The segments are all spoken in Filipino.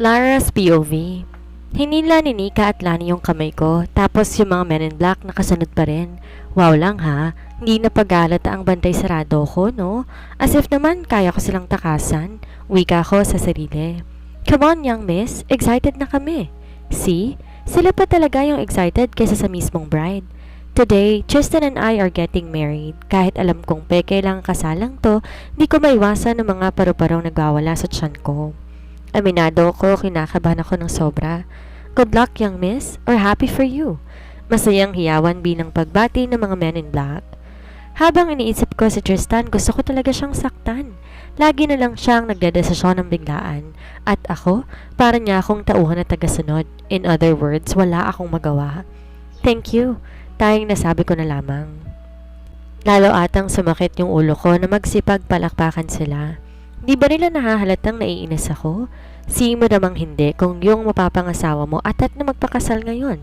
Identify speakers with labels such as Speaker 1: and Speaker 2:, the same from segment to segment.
Speaker 1: Lara's POV Hinila ni Nika at Lani yung kamay ko, tapos yung mga men in black nakasunod pa rin. Wow lang ha, hindi na paggalata ang bantay sarado ko, no? As if naman kaya ko silang takasan. Wika ko sa sarili. Come on, young miss, excited na kami. See? Sila pa talaga yung excited kaysa sa mismong bride. Today, Tristan and I are getting married. Kahit alam kong peke lang kasalang to, di ko maiwasan ng mga paru-parong nagwawala sa tiyan ko. Aminado ko, kinakabahan ako ng sobra. Good luck, young miss, or happy for you. Masayang hiyawan bilang pagbati ng mga men in black. Habang iniisip ko si Tristan, gusto ko talaga siyang saktan. Lagi na lang siyang nagdedesisyon ng biglaan. At ako, para niya akong tauhan na tagasunod. In other words, wala akong magawa. Thank you. Tayong nasabi ko na lamang. Lalo atang sumakit yung ulo ko na magsipag palakpakan sila. Di ba nila nahahalatang naiinis ako? Si mo namang hindi kung yung mapapangasawa mo at at na magpakasal ngayon.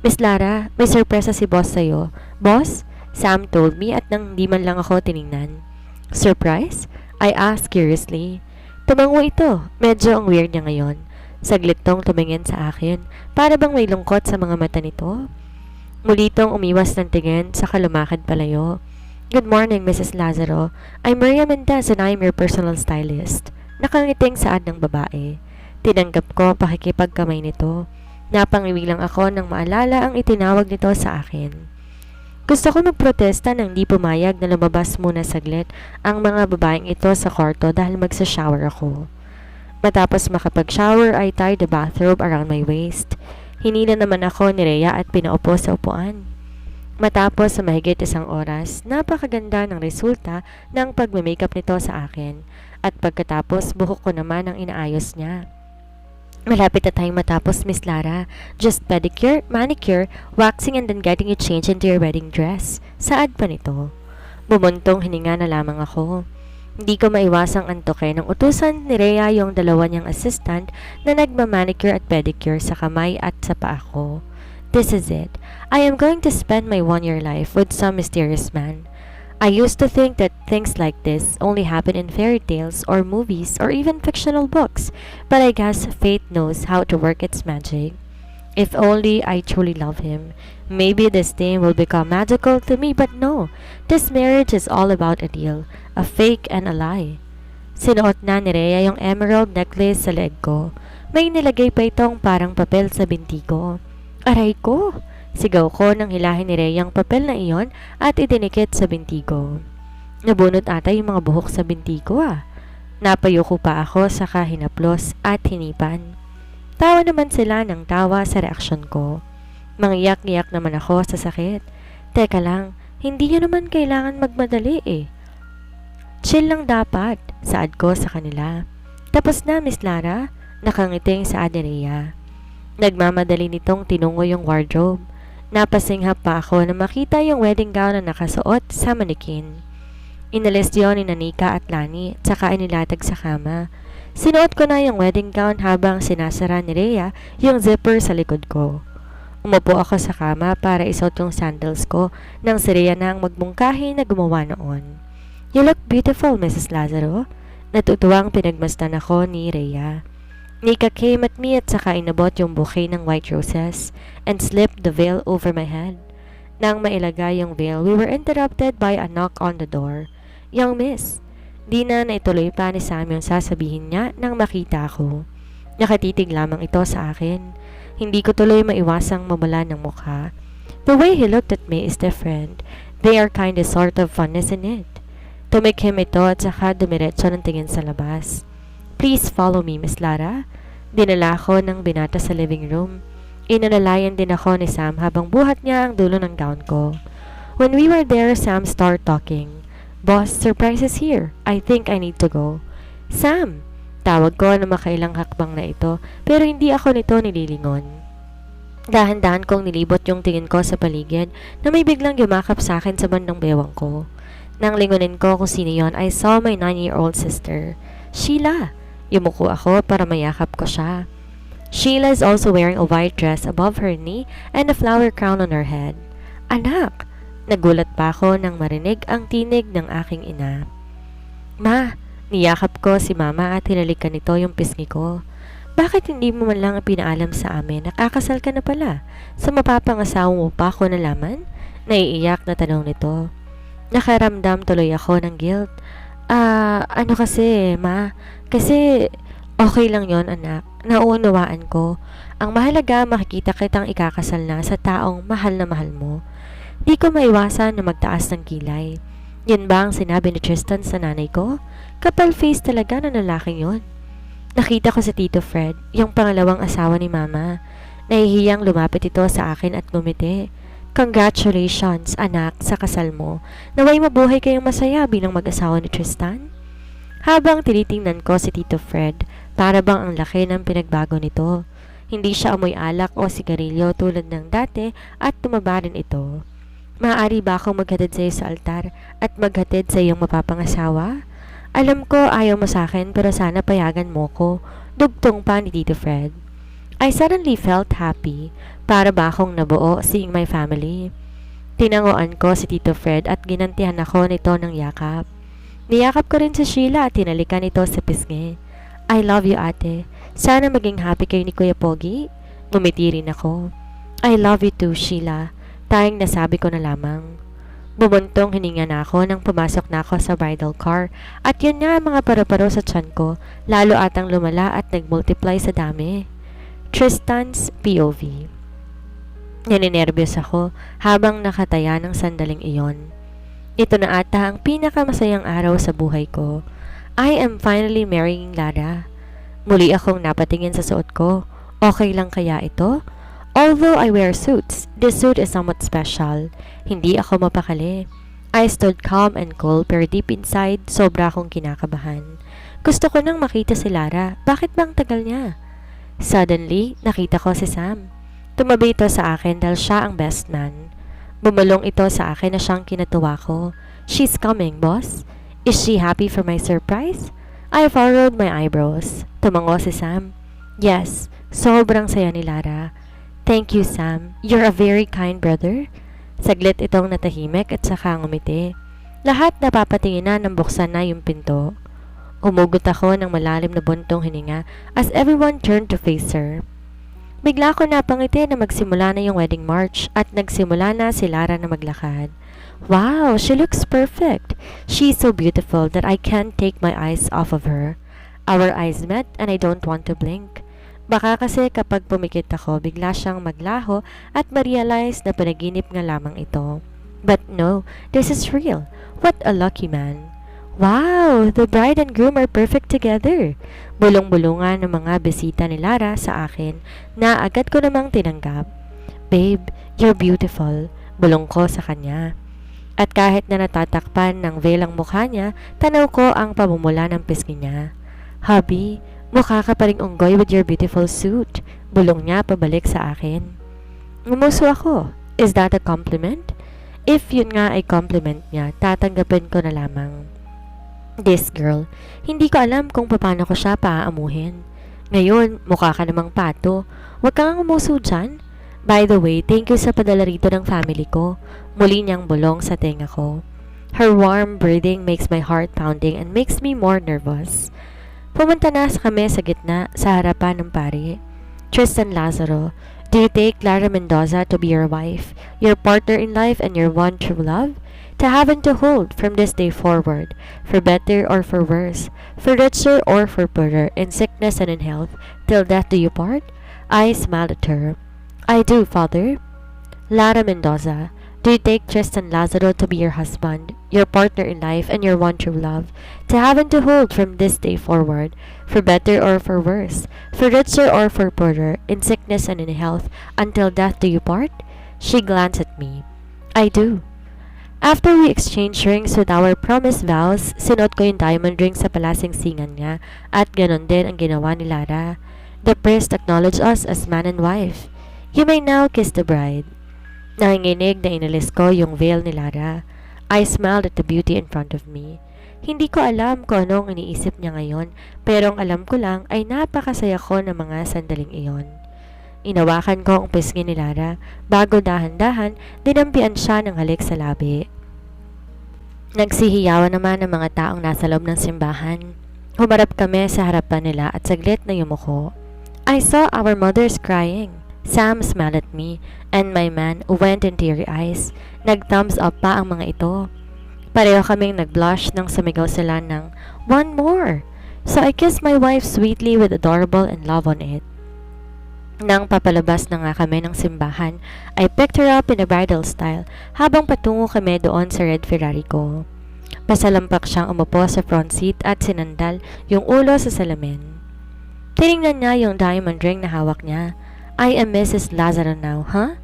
Speaker 1: Miss Lara, may sorpresa si boss sa'yo. Boss? Sam told me at nang di man lang ako tiningnan. Surprise? I asked curiously. Tumango ito. Medyo ang weird niya ngayon. Saglit tong tumingin sa akin. Para bang may lungkot sa mga mata nito? Muli tong umiwas ng tingin sa kalumakad palayo. Good morning, Mrs. Lazaro. I'm Maria Mendez and I'm your personal stylist. Nakangiting saad ng babae. Tinanggap ko ang pakikipagkamay nito. Napangiwi lang ako nang maalala ang itinawag nito sa akin. Gusto ko magprotesta nang di pumayag na lumabas muna saglit ang mga babaeng ito sa kwarto dahil magsa-shower ako. Matapos makapag-shower ay tied the bathrobe around my waist. Hinila naman ako ni Rhea at pinaupo sa upuan. Matapos sa mahigit isang oras, napakaganda ng resulta ng pagme-makeup nito sa akin. At pagkatapos, buhok ko naman ang inaayos niya. Malapit na tayong matapos, Miss Lara. Just pedicure, manicure, waxing and then getting you changed into your wedding dress. Saad pa nito? Bumuntong hininga na lamang ako. Hindi ko maiwasang antoke ng utusan ni Rhea yung dalawa niyang assistant na nagmamanicure at pedicure sa kamay at sa paa ko. This is it. I am going to spend my one-year life with some mysterious man. I used to think that things like this only happen in fairy tales or movies or even fictional books, but I guess fate knows how to work its magic. If only I truly love him, maybe this thing will become magical to me, but no. This marriage is all about a deal, a fake and a lie. Sinuot na ni Rhea yung emerald necklace sa leg ko. May nilagay pa itong parang papel sa binti ko. Aray ko! Sigaw ko nang hilahin ni Rhea ang papel na iyon at idinikit sa binti ko. Nabunot ata yung mga buhok sa binti ko ah. Napayuko pa ako sa kahinaplos at hinipan. Tawa naman sila ng tawa sa reaksyon ko. Mangiyak-iyak naman ako sa sakit. Teka lang, hindi nyo naman kailangan magmadali eh. Chill lang dapat, saad ko sa kanila. Tapos na, Miss Lara, nakangiting sa Aderea. Nagmamadali nitong tinungo yung wardrobe. Napasinghap pa ako na makita yung wedding gown na nakasuot sa manikin. Inalis yun ni Nanika at Lani at saka inilatag sa kama. Sinuot ko na yung wedding gown habang sinasara ni Rhea yung zipper sa likod ko. Umupo ako sa kama para isuot yung sandals ko nang si Rhea na ang magmungkahi na gumawa noon. You look beautiful, Mrs. Lazaro. Natutuwang pinagmasdan ako ni Rhea. Nika came at me at saka inabot yung bouquet ng white roses and slipped the veil over my head. Nang mailagay yung veil, we were interrupted by a knock on the door. Young miss, di na naituloy pa ni Sam yung sasabihin niya nang makita ko. Nakatitig lamang ito sa akin. Hindi ko tuloy maiwasang mamula ng mukha. The way he looked at me is different. They are kind of sort of funness in it. Tumikim ito at saka dumiretso ng tingin sa labas. Please follow me, Miss Lara. Dinala ko ng binata sa living room. Inalalayan din ako ni Sam habang buhat niya ang dulo ng gown ko. When we were there, Sam started talking. Boss, surprise is here. I think I need to go. Sam! Tawag ko na makailang hakbang na ito, pero hindi ako nito nililingon. Dahan-dahan kong nilibot yung tingin ko sa paligid na may biglang yumakap sa akin sa bandang bewang ko. Nang lingunin ko kung sino yon, I saw my nine-year-old sister. Sheila! Yumuko ako para mayakap ko siya. Sheila is also wearing a white dress above her knee and a flower crown on her head. Anak! Nagulat pa ako nang marinig ang tinig ng aking ina. Ma! Niyakap ko si mama at hinalikan nito yung pisngi ko. bakit hindi mo man lang pinaalam sa amin na kakasal ka na pala? Sa mapapangasawa mo pa ako nalaman? Naiiyak na tanong nito. Nakaramdam tuloy ako ng guilt. Ah, ano kasi, ma? Kasi okay lang yon anak. Nauunawaan ko. Ang mahalaga makikita kitang ikakasal na sa taong mahal na mahal mo. Di ko maiwasan na magtaas ng kilay. Yan ba ang sinabi ni Tristan sa nanay ko? Kapal face talaga na lalaking yon. Nakita ko si Tito Fred, yung pangalawang asawa ni Mama. Nahihiyang lumapit ito sa akin at ngumiti. Congratulations, anak, sa kasal mo. Naway mabuhay kayong masaya bilang mag-asawa ni Tristan. Habang tinitingnan ko si Tito Fred, para bang ang laki ng pinagbago nito. Hindi siya amoy alak o sigarilyo tulad ng dati at tumaba rin ito. Maaari ba akong maghatid sa iyo sa altar at maghatid sa iyong mapapangasawa? Alam ko ayaw mo sa akin pero sana payagan mo ko. Dugtong pa ni Tito Fred. I suddenly felt happy. Para ba akong nabuo seeing my family? Tinanguan ko si Tito Fred at ginantihan ako nito ng yakap. Niyakap ko rin si Sheila at tinalikan ito sa pisngi. I love you ate. Sana maging happy kayo ni Kuya Pogi. Ngumiti rin ako. I love you too, Sheila. Tayong nasabi ko na lamang. Bumuntong hininga na ako nang pumasok na ako sa bridal car at yun nga ang mga paru-paro sa tiyan ko, lalo atang lumala at nagmultiply sa dami. Tristan's POV Nininervyos ako habang nakataya ng sandaling iyon. Ito na ata ang pinakamasayang araw sa buhay ko. I am finally marrying Lara. Muli akong napatingin sa suot ko. Okay lang kaya ito? Although I wear suits, this suit is somewhat special. Hindi ako mapakali. I stood calm and cool pero deep inside, sobra akong kinakabahan. Gusto ko nang makita si Lara. Bakit bang tagal niya? Suddenly, nakita ko si Sam. Tumabi ito sa akin dahil siya ang best man. Bumulong ito sa akin na siyang kinatuwa ko. She's coming, boss. Is she happy for my surprise? I furrowed my eyebrows. Tumango si Sam. Yes, sobrang saya ni Lara. Thank you, Sam. You're a very kind brother. Saglit itong natahimik at saka ngumiti. Lahat napapatingin na nang buksan na yung pinto. Umugot ako ng malalim na buntong hininga as everyone turned to face her. Bigla ko napangiti na magsimula na yung wedding march at nagsimula na si Lara na maglakad. Wow, she looks perfect. She's so beautiful that I can't take my eyes off of her. Our eyes met and I don't want to blink. Baka kasi kapag pumikit ako, bigla siyang maglaho at ma-realize na panaginip nga lamang ito. But no, this is real. What a lucky man. Wow, the bride and groom are perfect together. Bulong-bulungan ng mga bisita ni Lara sa akin na agad ko namang tinanggap. Babe, you're beautiful. Bulong ko sa kanya. At kahit na natatakpan ng veil ang mukha niya, tanaw ko ang pamumula ng pisngi niya. Hubby, Mukha ka pa ring unggoy with your beautiful suit. Bulong niya pabalik sa akin. Ngumuso ako. Is that a compliment? If yun nga ay compliment niya, tatanggapin ko na lamang. This girl, hindi ko alam kung paano ko siya paaamuhin. Ngayon, mukha ka namang pato. Huwag kang umuso dyan. By the way, thank you sa padala rito ng family ko. Muli niyang bulong sa tenga ko. Her warm breathing makes my heart pounding and makes me more nervous. Pumunta na kami sa gitna sa harapan ng pari. Tristan Lazaro, do you take Clara Mendoza to be your wife, your partner in life, and your one true love? To have and to hold from this day forward, for better or for worse, for richer or for poorer, in sickness and in health, till death do you part? I smiled at her. I do, father. Lara Mendoza, do you take Tristan Lazaro to be your husband, your partner in life, and your one true love, to have and to hold from this day forward, for better or for worse, for richer or for poorer, in sickness and in health, until death do you part? She glanced at me. I do. After we exchanged rings with our promised vows, sinuot ko yung diamond ring sa palasing singan niya, at ganon din ang ginawa ni Lara. The priest acknowledged us as man and wife. You may now kiss the bride. Nanginginig na inalis ko yung veil ni Lara. I smiled at the beauty in front of me. Hindi ko alam kung anong iniisip niya ngayon, pero ang alam ko lang ay napakasaya ko ng mga sandaling iyon. Inawakan ko ang pisngi ni Lara, bago dahan-dahan, dinampian siya ng halik sa labi. Nagsihiyawan naman ng mga taong nasa loob ng simbahan. Humarap kami sa harapan nila at saglit na yumuko. I saw our mothers crying. Sam smiled at me, and my man went in teary eyes. Nag-thumbs up pa ang mga ito. Pareho kaming nag-blush nang sumigaw sila ng, One more! So I kissed my wife sweetly with adorable and love on it. Nang papalabas na nga kami ng simbahan, I picked her style habang patungo kami doon sa red Ferrari ko. Pasalampak siyang umupo sa front seat at sinandal yung ulo sa salamin. Tiningnan niya yung diamond ring na hawak niya. I am Mrs. Lazaro now, huh?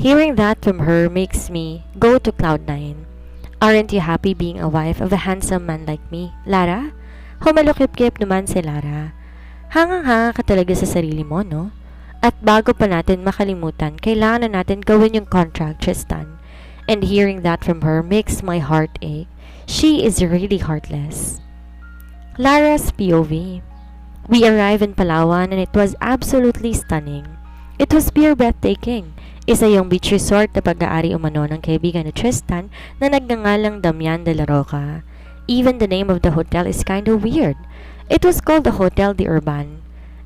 Speaker 1: Hearing that from her makes me go to cloud nine. Aren't you happy being a wife of a handsome man like me, Lara? Humalukip-kip naman si Lara. Hangang-hanga ka talaga sa sarili mo, no? At bago pa natin makalimutan, kailangan na natin gawin yung contract, Tristan. And hearing that from her makes my heart ache. She is really heartless. Lara's POV We arrived in Palawan and it was absolutely stunning. It was pure breathtaking. Isa yung beach resort na pag-aari umano ng kaibigan ni Tristan na nagngangalang Damian de la Roca. Even the name of the hotel is kind of weird. It was called the Hotel de Urban.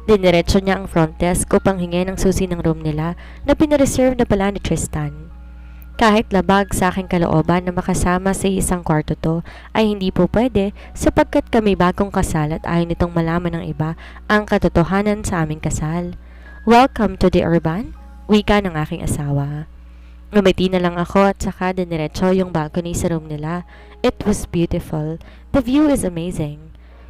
Speaker 1: Diniretso niya ang front desk upang hingin ang susi ng room nila na pinareserve na pala ni Tristan. Kahit labag sa aking kalooban na makasama sa isang kwarto to ay hindi po pwede sapagkat kami bagong kasal at ayaw nitong malaman ng iba ang katotohanan sa aming kasal. Welcome to the urban, wika ng aking asawa. Ngumiti na lang ako at saka diniretso yung balcony sa room nila. It was beautiful. The view is amazing.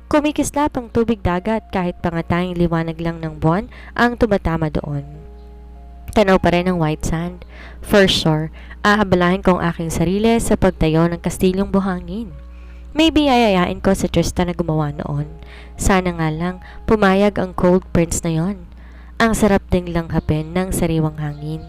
Speaker 1: Kumikislap ang tubig dagat kahit pangatayang liwanag lang ng buwan ang tumatama doon. Tanaw pa rin ang white sand. For sure, aabalahin ko ang aking sarili sa pagtayo ng kastilyong buhangin. Maybe ayayain ko sa Tristan na gumawa noon. Sana nga lang pumayag ang cold prince na yon. Ang sarap ding langhapin ng sariwang hangin.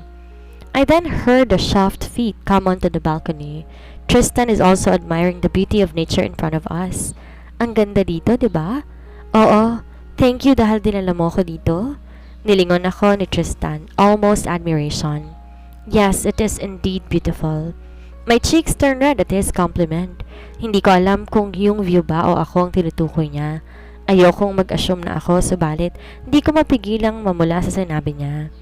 Speaker 1: I then heard the soft feet come onto the balcony. Tristan is also admiring the beauty of nature in front of us. Ang ganda dito, di ba? Oo, thank you dahil dinala mo ko dito. Nilingon ako ni Tristan, almost admiration. Yes, it is indeed beautiful. My cheeks turned red at his compliment. Hindi ko alam kung yung view ba o ako ang tinutukoy niya. Ayokong mag-assume na ako, subalit hindi ko mapigilang mamula sa sinabi niya.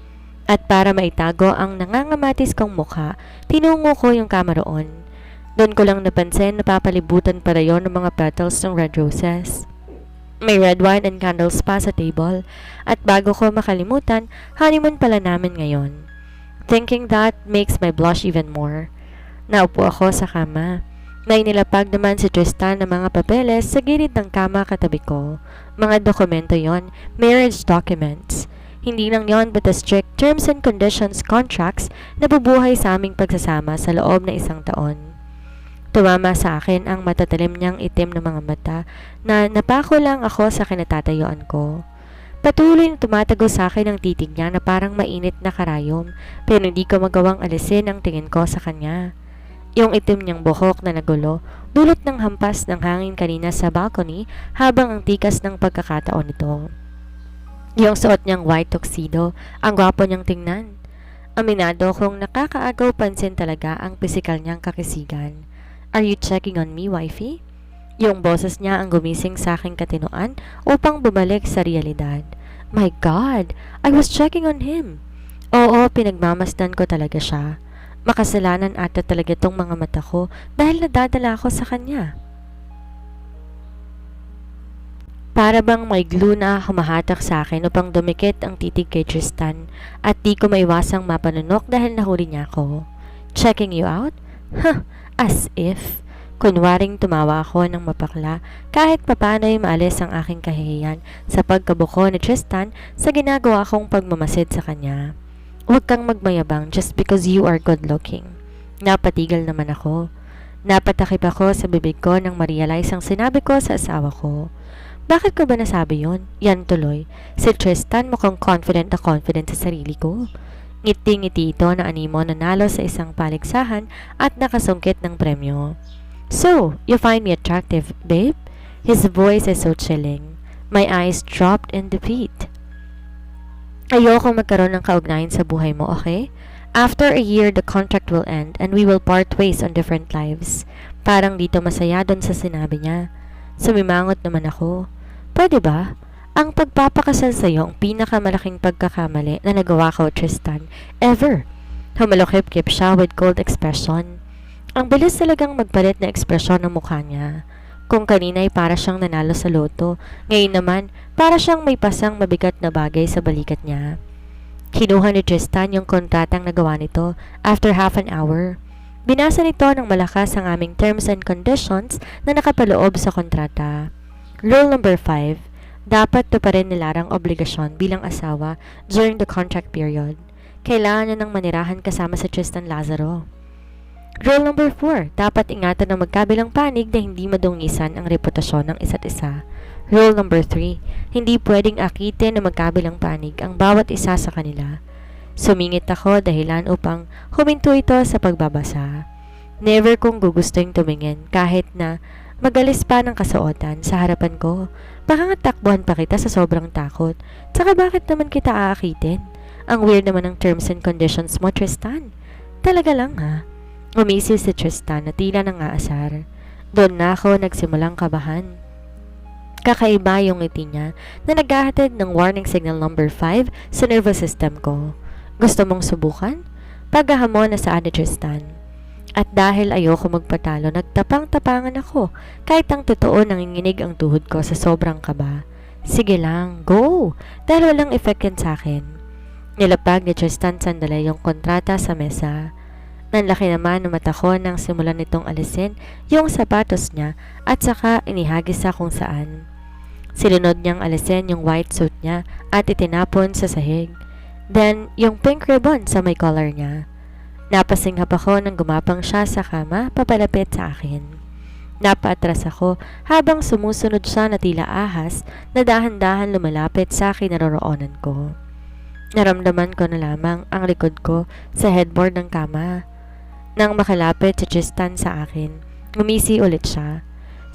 Speaker 1: At para maitago ang nangangamatis kong mukha, tinungo ko yung kama. Doon ko lang napansin na papalibutan pa rayon ng mga petals ng red roses. May red wine and candles pa sa table. At bago ko makalimutan, honeymoon pala namin ngayon. Thinking that makes my blush even more. Naupo ako sa kama. May nilapag naman si Tristan ng mga papeles sa gilid ng kama katabi ko. Mga dokumento yon, marriage documents. Hindi lang yon but the strict terms and conditions contracts na bubuhay sa aming pagsasama sa loob na isang taon. Tumama sa akin ang matatalim niyang itim na mga mata na napako lang ako sa kinatatayuan ko. Patuloy na tumatago sa akin ang titig niya na parang mainit na karayom pero hindi ko magawang alisin ang tingin ko sa kanya. Yung itim niyang buhok na nagulo, dulot ng hampas ng hangin kanina sa balcony habang ang tikas ng pagkakataon nito. Yung suot niyang white tuxedo, ang gwapo niyang tingnan. Aminado kong nakakaagaw pansin talaga ang pisikal niyang kakisigan. Are you checking on me, wifey? Yung boses niya ang gumising sa aking katinoan upang bumalik sa realidad. My God! I was checking on him! Oo, pinagmamasdan ko talaga siya. Makasalanan ata talaga tong mga mata ko dahil nadadala ako sa kanya. Para bang may glue na humahatak sa akin upang dumikit ang titig kay Tristan at di ko maiwasang mapanunok dahil nahuli niya ako. Checking you out? Huh, as if. Kunwaring tumawa ako ng mapakla kahit papano'y maalis ang aking kahihiyan sa pagkabuko ni Tristan sa ginagawa kong pagmamasid sa kanya. Huwag kang magmayabang just because you are good looking. Napatigil naman ako. Napatakip ako sa bibig ko nang ma-realize ang sinabi ko sa asawa ko. Bakit ko ba nasabi yon? Yan tuloy. Si Tristan mukhang confident na confident sa sarili ko. Ngiti-ngiti ito na animo nanalo sa isang paligsahan at nakasungkit ng premyo. So, you find me attractive, babe? His voice is so chilling. My eyes dropped in defeat. Ayoko magkaroon ng kaugnayan sa buhay mo, okay? After a year, the contract will end and we will part ways on different lives. Parang dito masaya doon sa sinabi niya. Sumimangot naman ako. Pwede ba? Ang pagpapakasal sa'yo ang pinakamalaking pagkakamali na nagawa ko, Tristan, ever. Humalokip-kip siya with cold expression. Ang bilis talagang magpalit na ekspresyon ng mukha niya. Kung kanina ay para siyang nanalo sa loto, ngayon naman para siyang may pasang mabigat na bagay sa balikat niya. Kinuha ni Tristan yung kontratang nagawa nito after half an hour. Binasa nito ng malakas ang aming terms and conditions na nakapaloob sa kontrata. Rule number 5. Dapat to pa rin nilarang obligasyon bilang asawa during the contract period. Kailangan niya ng manirahan kasama sa Tristan Lazaro. Rule number 4. Dapat ingatan ng magkabilang panig na hindi madungisan ang reputasyon ng isa't isa. Rule number 3. Hindi pwedeng akitin ng magkabilang panig ang bawat isa sa kanila. Sumingit ako dahilan upang huminto ito sa pagbabasa. Never kong gugustuhin tumingin kahit na magalis pa ng kasuotan sa harapan ko. Baka nga takbuhan pa kita sa sobrang takot. Tsaka bakit naman kita aakitin? Ang weird naman ng terms and conditions mo, Tristan. Talaga lang ha. Umisi si Tristan na tila nang aasar. Doon na ako nagsimulang kabahan. Kakaiba yung ngiti niya na naghahatid ng warning signal number 5 sa nervous system ko. Gusto mong subukan? Paghahamon na sa ni Tristan. At dahil ayoko magpatalo, nagtapang-tapangan ako kahit ang totoo nanginginig ang tuhod ko sa sobrang kaba. Sige lang, go! Dahil walang effect yan sa akin. Nilapag ni Tristan sandali yung kontrata sa mesa. Nanlaki naman ng mata ko nang simulan nitong alisin yung sapatos niya at saka inihagis sa kung saan. Sinunod niyang alisin yung white suit niya at itinapon sa sahig. Then, yung pink ribbon sa may collar niya. Napasinghap ako nang gumapang siya sa kama papalapit sa akin. Napaatras ako habang sumusunod siya na tila ahas na dahan-dahan lumalapit sa kinaroroonan ko. Naramdaman ko na lamang ang likod ko sa headboard ng kama. Nang makalapit si Tristan sa akin, ngumisi ulit siya.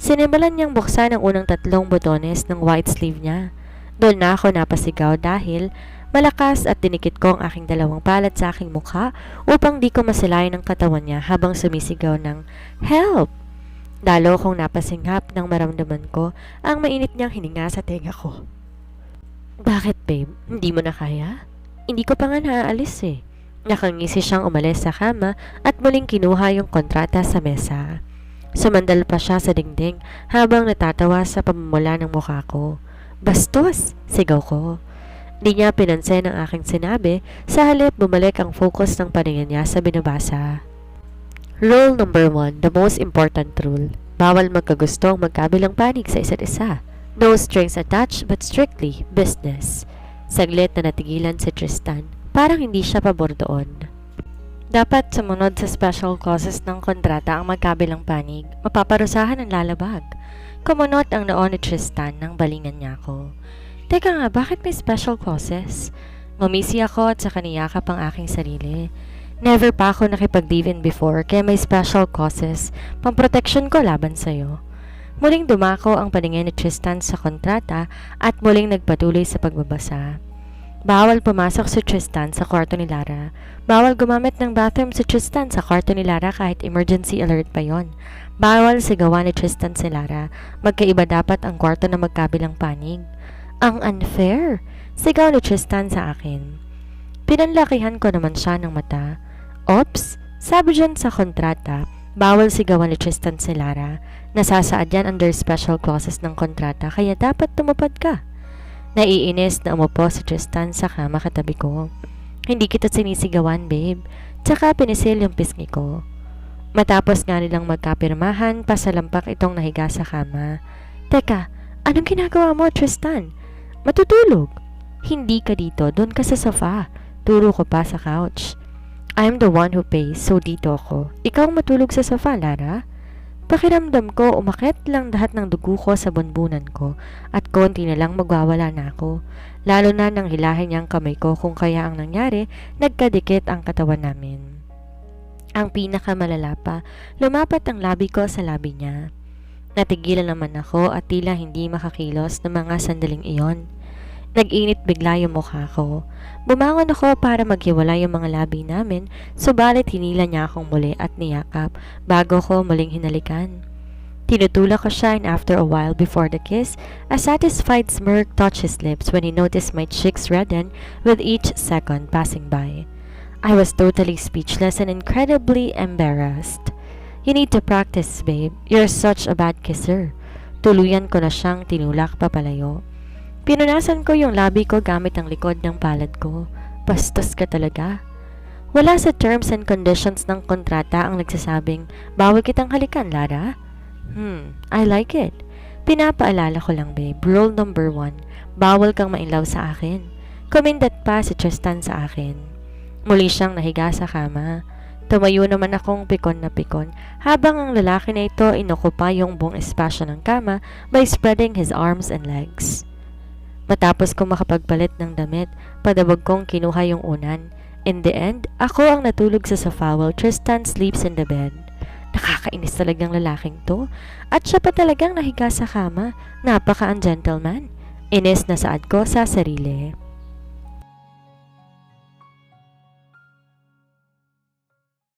Speaker 1: Sinimulan niyang buksan ang unang tatlong botones ng white sleeve niya. Doon na ako napasigaw dahil malakas at tinikit ko ang aking dalawang palat sa aking mukha upang di ko masilayan ang katawan niya habang sumisigaw ng Help! Dalo kong napasinghap nang maramdaman ko ang mainit niyang hininga sa tenga ko. Bakit babe? Hindi mo na kaya? Hindi ko pa nga naaalis eh. Nakangisi siyang umalis sa kama at muling kinuha yung kontrata sa mesa. Sumandal pa siya sa dingding habang natatawa sa pamumula ng mukha ko. Bastos! Sigaw ko. Di niya pinansin ang aking sinabi, sa halip bumalik ang focus ng paningin niya sa binabasa. Rule number one, the most important rule. Bawal magkagusto ang magkabilang panig sa isa't isa. No strings attached but strictly business. Saglit na natigilan si Tristan. Parang hindi siya pabor doon. Dapat sumunod sa special clauses ng kontrata ang magkabilang panig. Mapaparusahan ang lalabag. Kumunot ang noon ni Tristan nang balingan niya ako. Teka nga, bakit may special clauses? Ngumisi ako at sa kaniyakap ang aking sarili. Never pa ako nakipag-live-in before kaya may special clauses. Pamproteksyon ko laban sa'yo. Muling dumako ang paningin ni Tristan sa kontrata at muling nagpatuloy sa pagbabasa. Bawal pumasok si Tristan sa kwarto ni Lara. Bawal gumamit ng bathroom si Tristan sa kwarto ni Lara kahit emergency alert pa yon. Bawal sigawan ni Tristan si Lara. Magkaiba dapat ang kwarto na magkabilang panig. Ang unfair! Sigaw ni Tristan sa akin. Pinanlakihan ko naman siya ng mata. Ops! Sabi dyan sa kontrata, bawal sigawan ni Tristan si Lara. Nasasaad yan under special clauses ng kontrata kaya dapat tumupad ka. Naiinis na umupo si Tristan sa kama katabi ko. Hindi kita sinisigawan, babe. Tsaka pinisil yung pisngi ko. Matapos nga nilang magkapirmahan, pasalampak itong nahiga sa kama. Teka, anong ginagawa mo, Tristan? Matutulog. Hindi ka dito, doon ka sa sofa. Turo ko pa sa couch. I'm the one who pays, so dito ako. Ikaw matulog sa sofa, Lara? Pakiramdam ko, umakit lang lahat ng dugo ko sa bunbunan ko at konti na lang magwawala na ako. Lalo na nang hilahin niyang kamay ko kung kaya ang nangyari, nagkadikit ang katawan namin. Ang pinakamalala pa, lumapat ang labi ko sa labi niya. Natigilan naman ako at tila hindi makakilos ng mga sandaling iyon. Nag-init bigla yung mukha ko. Bumangon ako para maghiwalay yung mga labi namin, subalit hinila niya akong muli at niyakap bago ko muling hinalikan. Tinutulak ko siya and after a while before the kiss, a satisfied smirk touched his lips when he noticed my cheeks redden with each second passing by. I was totally speechless and incredibly embarrassed. You need to practice, babe. You're such a bad kisser. Tuluyan ko na siyang tinulak papalayo. Pinunasan ko yung labi ko gamit ang likod ng palad ko. Bastos ka talaga. Wala sa terms and conditions ng kontrata ang nagsasabing, bawal kitang halikan, Lara. Hmm, I like it. Pinapaalala ko lang, babe. Rule number one, bawal kang mainlaw sa akin. Kumindat pa si Tristan sa akin. Muli siyang nahiga sa kama. Tumayo naman akong pikon na pikon habang ang lalaki na ito inukupa yung buong espasyo ng kama by spreading his arms and legs. Matapos ko makapagpalit ng damit, padabog kong kinuha yung unan. In the end, ako ang natulog sa sofa while Tristan sleeps in the bed. Nakakainis talagang lalaking to. At siya pa talagang nahiga sa kama. Napaka-ungentleman. Inis na saad ko sa sarili.